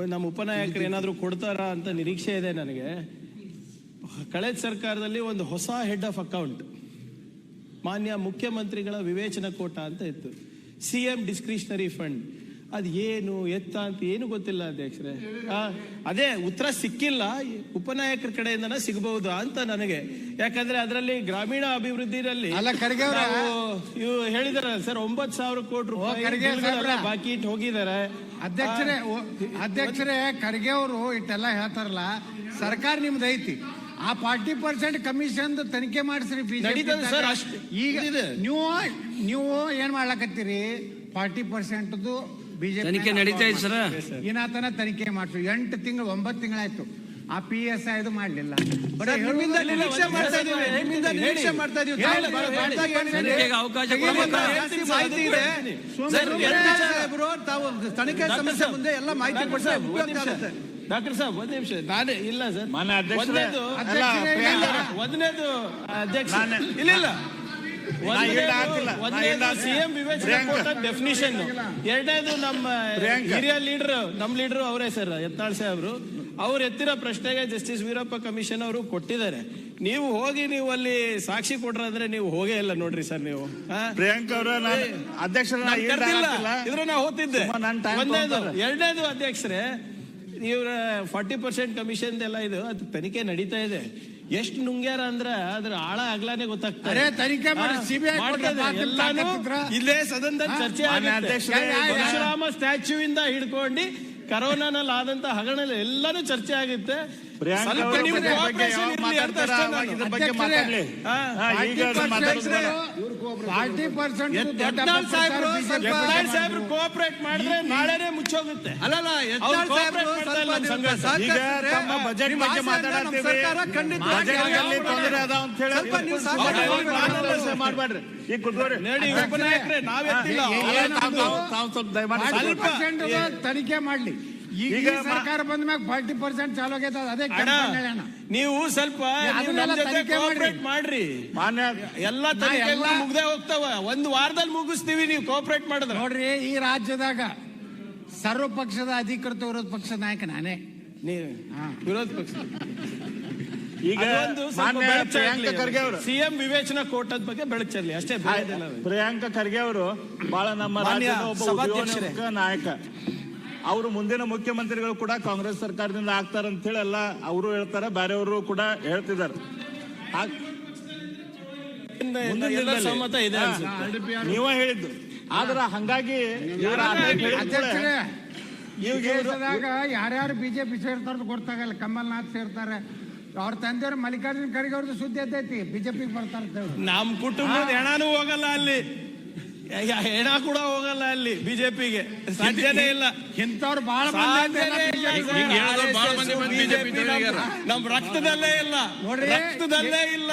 ನಮ್ಮ ಉಪನಾಯಕರು ಏನಾದರೂ ಕೊಡ್ತಾರಾ ಅಂತ ನಿರೀಕ್ಷೆ ಇದೆ ನನಗೆ. ಕಳೆದ ಸರ್ಕಾರದಲ್ಲಿ ಒಂದು ಹೊಸ ಹೆಡ್ ಆಫ್ ಅಕೌಂಟ್ ಮಾನ್ಯ ಮುಖ್ಯಮಂತ್ರಿಗಳ ವಿವೇಚನ ಕೋಟ ಅಂತ ಇತ್ತು. ಸಿ ಎಂ ಡಿಸ್ಕ್ರಿಷನರಿ ಫಂಡ್ ಅದು ಏನು ಎತ್ತ ಅಂತ ಏನು ಗೊತ್ತಿಲ್ಲ ಅಧ್ಯಕ್ಷರೇ. ಅದೇ ಉತ್ತರ ಸಿಕ್ಕಿಲ್ಲ ಉಪನಾಯಕರ ಕಡೆಯಿಂದನ ಸಿಗಬಹುದು ಅಂತ ನನಗೆ. ಯಾಕಂದ್ರೆ ಅದರಲ್ಲಿ ಗ್ರಾಮೀಣ. ನಾವು ಇವು ಹೇಳಿದಾರಲ್ಲ ಸರ್ ಒಂಬತ್ತು ಸಾವಿರ ಕೋಟಿ ರೂಪಾಯಿ ಬಾಕಿ ಇಟ್ಟು ಹೋಗಿದ್ದಾರೆ. ಅಧ್ಯಕ್ಷರೇ ಅಧ್ಯಕ್ಷರೇ ಖರ್ಗೆ ಅವರು ಇಟ್ಟೆಲ್ಲ ಹೇಳ್ತಾರಲ್ಲ ಸರ್ಕಾರ ನಿಮ್ದು ಐತಿ. ಆ ಫಾರ್ಟಿ ಪರ್ಸೆಂಟ್ ಕಮಿಷನ್ ತನಿಖೆ ಮಾಡಿಸ್ರಿ ಸರ್, ಈಗ. ನೀವು ನೀವು ಏನ್ ಮಾಡ್ಲಕತ್ತೀರಿ? ಫಾರ್ಟಿ ಪರ್ಸೆಂಟ್ ಬಿಜೆಪಿ ತನಿಖೆ ನಡೀತಾ ಇದೆ ಸರ್. ಏನಾತನ ತನಿಖೆ ಮಾಡ್ತು ಎಂಟು ತಿಂಗಳು ಒಂಬತ್ತು ತಿಂಗಳಾಯ್ತು. ಆ ಪಿ ಎಸ್ ಐ ಮಾಡ್ಲಿಲ್ಲ. ತನಿಖೆಗೆ ಅವಕಾಶ ತನಿಖೆ ಡಾಕ್ಟರ್ ಸಮಸ್ಯೆ ಸಾಹೇಬ್, ಮುಂದೆ ಎಲ್ಲ ಮಾಹಿತಿ ಡಾಕ್ಟರ್ ಕೊಟ್ಟರೆ ಒಂದ್ ನಿಮಿಷ. ಡಾಕ್ಟರ್ ಸಾಹೇಬ್ ಒಂದ್ ನಿಮಿಷ. ನಾನೇ ಇಲ್ಲ ಸರ್. ಒಂದನೇದು. ಒಂದನೇದು ಅಧ್ಯಕ್ಷ ನಾನು- ಇಲ್ಲ ಇಲ್ಲ. ಸಿಎಂ ವಿವೇಚನಾ ಪ್ರಿಯಾಂಕ. ಡೆಫಿನಿಷನ್ ಎರಡನೇದು ನಮ್ಮ ಪ್ರಿಯಾಂಕ. ಹಿರಿಯ ಲೀಡರ್ ನಮ್ಮ ಲೀಡರ್ ಅವರೇ ಸರ್ ಯತ್ನಾಳ್ ಸಾಹೇಬ್ರು ಅವ್ರು ಎತ್ತಿರೋ ಪ್ರಶ್ನೆಗೆ ಜಸ್ಟಿಸ್ ವೀರಪ್ಪ ಕಮಿಷನ್ ಅವರು ಕೊಟ್ಟಿದ್ದಾರೆ ನೀವು ಹೋಗಿ ನೀವು ಅಲ್ಲಿ ಸಾಕ್ಷಿ ಕೊಟ್ರ ಅಂದ್ರೆ ನೀವು ಹೋಗೇ ಇಲ್ಲ ನೋಡ್ರಿ ಸರ್ ನೀವು ಹಾ? ಅವರ ಅಧ್ಯಕ್ಷರ ನಾನ್ ಕರ್ದಿಲ್ಲ. ಇದ್ರ ನಾ ಹೋಗ್ತಿದ್ದೆ. ಎರಡನೇದು ಅಧ್ಯಕ್ಷರೇ ಇವರ ಫಾರ್ಟಿ ಪರ್ಸೆಂಟ್ ಕಮಿಷನ್ ಎಲ್ಲ ಇದು ಅದು ತನಿಖೆ ನಡೀತಾ ಇದೆ ಎಷ್ಟು ನುಂಗ್ಯಾರ ಅಂದ್ರ ಅದ್ರ ಆಳ ಆಗ್ಲಾನೆ ಗೊತ್ತಾಗ್ತದೆ. ಅರೆ, ತನಿಖೆ ಮಾಡಿ, ಸಿಬಿಐ ಇಲ್ಲೇ ಸದನದಲ್ಲಿ ಚರ್ಚೆ ಪರಶುರಾಮ ಸ್ಟ್ಯಾಚ್ಯೂ ಇಂದ ಹಿಡ್ಕೊಂಡು ಕರೋನಾನಲ್ಲಿ ಆದಂತ ಹಗರಣ ಎಲ್ಲಾನು ಚರ್ಚೆ ಆಗುತ್ತೆ. ಸಾಹೇಬ್ರು ಕೋಆಪರೇಟ್ ಮಾಡಿದ್ರೆ ನಾಳೆನೆ ಮುಚ್ಚೋಗುತ್ತೆ ಅಲ್ಲಲ್ಲ ಮಾಡಬೇಡ್ರಿ. ಈಗ ನೀವು ಸ್ವಲ್ಪ ತನಿಖೆ ಮಾಡ್ಲಿ ಈಗ ಸರ್ಕಾರ ಬಂದ ಮ್ಯಾಗ ಫಾರ್ಟಿ ಪರ್ಸೆಂಟ್ ಚಾಲು ಆಗೈತೆ ಅದೇ ನೀವು ಸ್ವಲ್ಪ ಮಾಡ್ರಿ. ಮಾನ್ಯ ಎಲ್ಲ ಎಲ್ಲ- ಮುಗ್ದೇ ಹೋಗ್ತಾವ. ಒಂದು ವಾರದಲ್ಲಿ ಮುಗಿಸ್ತೀವಿ ನೀವು ಕೋಆಪರೇಟ್ ಮಾಡಿದ್ರೆ. ನೋಡ್ರಿ ಈ ರಾಜ್ಯದಾಗ ಸರ್ವ ಪಕ್ಷದ ಅಧಿಕೃತ ವಿರೋಧ ಪಕ್ಷದ ನಾಯಕ ನಾನೇ. ನೀವು. ವಿರೋಧ ಪಕ್ಷ. ಈಗ ಪ್ರಿಯಾಂಕ ಖರ್ಗೆ ಅವರು. ಸಿಎಂ ವಿವೇಚನಾ ಕೋರ್ಟದ ಬಗ್ಗೆ ಬೆಳಕು ಚೆಲ್ಲಿ ಅಷ್ಟೇ. ಪ್ರಿಯಾಂಕ ಖರ್ಗೆ ಅವರು ಬಹಳ ನಮ್ಮ ರಾಜ್ಯದ ಒಬ್ಬ. ನಾಯಕ. ಅವರು ಮುಂದಿನ ಮುಖ್ಯಮಂತ್ರಿಗಳು ಕೂಡ ಕಾಂಗ್ರೆಸ್ ಸರ್ಕಾರದಿಂದ ಆಗ್ತಾರ ಅಂತ ಹೇಳಿ ಎಲ್ಲ ಅವರು ಹೇಳ್ತಾರೆ ಬೇರೆಯವರು ಕೂಡ ಹೇಳ್ತಿದ್ದಾರೆ. ನೀವ ಇನ್ನು ಮುಂದಿನ ಎಲ್ಲ ದಿನದಲ್ಲಿ- ಇದೆ ನೀವೇ ಹೇಳಿದ್ದು. ಆದ್ರ ಹಂಗಾಗಿ ದೇಶದಾಗ ಯಾರ್ಯಾರು ಬಿಜೆಪಿ ಸೇರ್ತಾರ ಗೊತ್ತಾಗಲ್ಲ ಕಮಲ್ನಾಥ್ ಸೇರ್ತಾರೆ. ಅವ್ರ ತಂದೆಯವ್ರು ಮಲ್ಲಿಕಾರ್ಜುನ್ ಖರ್ಗೆ ಅವ್ರದ್ದು ಸುದ್ದಿ ಎದ್ದೈತಿ ಬಿಜೆಪಿಗೆ ಬರ್ತಾರ ಅಂತ ಹೇಳಿ. ನಮ್ ಕುಟುಂಬದ ಹೆಣಾನು ಹೋಗಲ್ಲ ಅಲ್ಲಿ. ಹೆಣ ಕೂಡ ಹೋಗಲ್ಲ ಅಲ್ಲಿ ಬಿಜೆಪಿಗೆ. ಸಾಧ್ಯನೇ ಇಲ್ಲ. ಇಂಥವ್ರು ಬಹಳ ನಮ್ ರಕ್ತದಲ್ಲೇ ಇಲ್ಲ. ರಕ್ತದಲ್ಲೇ ಇಲ್ಲ.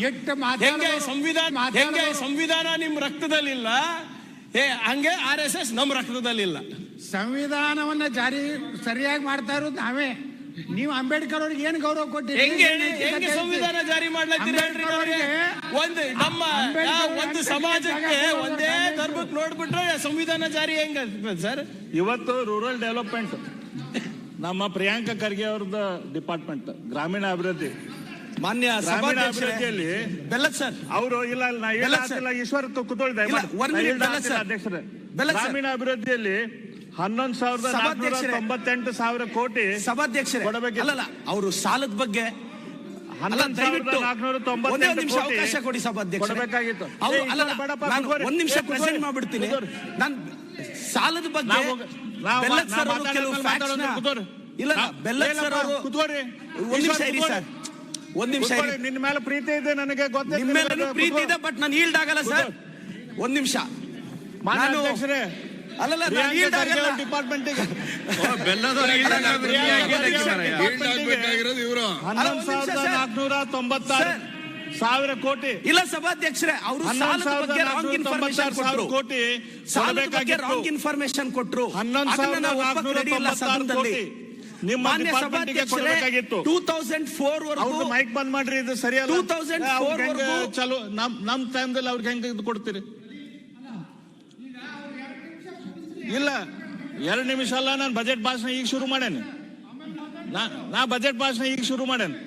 ಎಷ್ಟು ಹೆಂಗೆ ಸಂವಿಧಾನ ಹೆಂಗೆ ಸಂವಿಧಾನ ನಿಮ್ ರಕ್ತದಲ್ಲಿಲ್ಲ? ಏ ಹಂಗೆ ಆರ್ ಎಸ್ ಎಸ್ ನಮ್ ರಕ್ತದಲ್ಲಿಲ್ಲ. ಸಂವಿಧಾನವನ್ನ ಜಾರಿ ಸರಿಯಾಗಿ ಮಾಡ್ತಾ ಇರೋದು ನಾವೇ. ನೀವು ಅಂಬೇಡ್ಕರ್ ಅವ್ರಿಗೆ ಏನು ಗೌರವ ಹೆಂಗೆ ಹೇಳಿ? ಹೆಂಗೆ ಸಂವಿಧಾನ ಜಾರಿ ಮಾಡ್ಲತ್ತೀರಿ ಹೇಳ್ರಿ ಅವ್ರಿಗೆ ಒಂದು ನಮ್ಮ ಒಂದು ಸಮಾಜಕ್ಕೆ ಒಂದೇ ಧರ್ಮಕ್ಕೆ ನೋಡ್ಬಿಟ್ರೆ ಸಂವಿಧಾನ ಜಾರಿ ಹೆಂಗ ಸರ್? ಇವತ್ತು ರೂರಲ್ ಡೆವಲಪ್ಮೆಂಟ್ ನಮ್ಮ ಪ್ರಿಯಾಂಕ ಖರ್ಗೆ ಅವ್ರದ ಡಿಪಾರ್ಟ್ಮೆಂಟ್ ಗ್ರಾಮೀಣ ಅಭಿವೃದ್ಧಿ. ಮಾನ್ಯ ಅಭಿವೃದ್ಧಿಯಲ್ಲಿ ಬೆಲ್ಲದ್ ಸರ್. ಅವರು ಇಲ್ಲ ಇಲ್ಲ, ನಾ ಇಲ್ಲ ಈಶ್ವರ ಸರ್. ಅಧ್ಯಕ್ಷರೇ. ಗ್ರಾಮೀಣ ಅಭಿವೃದ್ಧಿಯಲ್ಲಿ ಹನ್ನೊಂದು ಸಾವಿರದ. ತೊಂಬತ್ತೆಂಟು ಸಾವಿರ ಕೋಟಿ ಸಭಾಧ್ಯಕ್ಷರೇ. ಅಲ್ಲಲ್ಲ ಅವರು ಸಾಲದ ಬಗ್ಗೆ ಅವಕಾಶ ಕೊಡಿ ಸಭಾಧ್ಯಕ್ಷ ನಾನು ಒಂದ್ ನಿಮಿಷ ಪ್ರೆಸೆಂಟ್. ಮಾಡ್ಬಿಡ್ತೀನಿ ನಾನು ಸಾಲದ ಬಗ್ಗೆ. ಇಲ್ಲ ಬೆಲ್ಲದ್ ಏನಪ್ಪ, ಸರ್ ಅವರು. ಒಂದ್ ನಿಮಿಷ ಇರಿ. ಸರ್ ಒಂದ್ ನಿಮಿಷ ನಿನ್ನ ಮೇಲೆ ಪ್ರೀತಿ ಇದೆ ನನಗೆ ಗೊತ್ತಿದೆ ನಿಮ್ಮ ಮೇಲೆ ಪ್ರೀತಿ ಇದೆ ಬಟ್ ನಾನು ಈಲ್ಡ್ ಆಗಲ್ಲ ಸರ್ ಒಂದ್ ನಿಮಿಷ ಮಾನ್ಯ ನಾನು- ಸರ್. ಸಾವಿರ ಕೋಟಿ. ಇಲ್ಲ ಸಭಾಧ್ಯಕ್ಷರೇ ಅವರು ಸಾವಿರ ಕೋಟಿ. ರಾಂಗ್ ಇನ್ಫಾರ್ಮೇಶನ್ ಕೊಟ್ಟರು ಹನ್ನೊಂದು. ಕೋಟಿ. ನಿಮ್ಮ ಟೂ ತೌಸಂಡ್ ಫೋರ್ ಮೈಕ್ ಬಂದ್ ಮಾಡ್ರಿ ಇದು ಸರಿಯಲ್ಲ. 2004 ಅವ್ರಿಗೆ ಹೆಂಗೆ ವರೆಗೂ- ಚಲೋ ನಮ್ ನಮ್ ಟೈಮ್ದಲ್ಲಿ ಅವ್ರಿಗೆ ಹೆಂಗೆ ಇದು ಕೊಡ್ತೀರಿ? ಇಲ್ಲ, ಎರಡು ನಿಮಿಷ ಅಲ್ಲ, ನಾನು ಬಜೆಟ್ ಭಾಷಣ ಈಗ ಶುರು ಮಾಡೇನೆ ನಾ ಬಜೆಟ್ ಭಾಷಣ ಈಗ ಶುರು ಮಾಡೇನೆ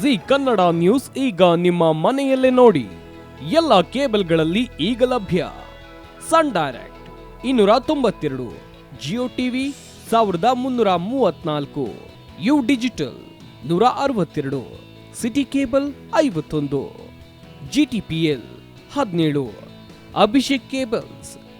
ಜಿ ಕನ್ನಡ ನ್ಯೂಸ್ ಈಗ ನಿಮ್ಮ ಮನೆಯಲ್ಲೇ ನೋಡಿ. ಎಲ್ಲ ಕೇಬಲ್ಗಳಲ್ಲಿ ಈಗ ಲಭ್ಯ. ಸನ್ ಡೈರೆಕ್ಟ್ ಇನ್ನೂರ ತೊಂಬತ್ತೆರಡು, ಜಿಯೋ ಟಿವಿ ಸಾವಿರದ ಮುನ್ನೂರ ಮೂವತ್ನಾಲ್ಕು, ಯು ಡಿಜಿಟಲ್ ನೂರ ಅರವತ್ತೆರಡು, ಸಿಟಿ ಕೇಬಲ್ ಐವತ್ತೊಂದು ಜಿ ಟಿ ಪಿ ಎಲ್ ಹದಿನೇಳು, ಅಭಿಷೇಕ್ ಕೇಬಲ್ಸ್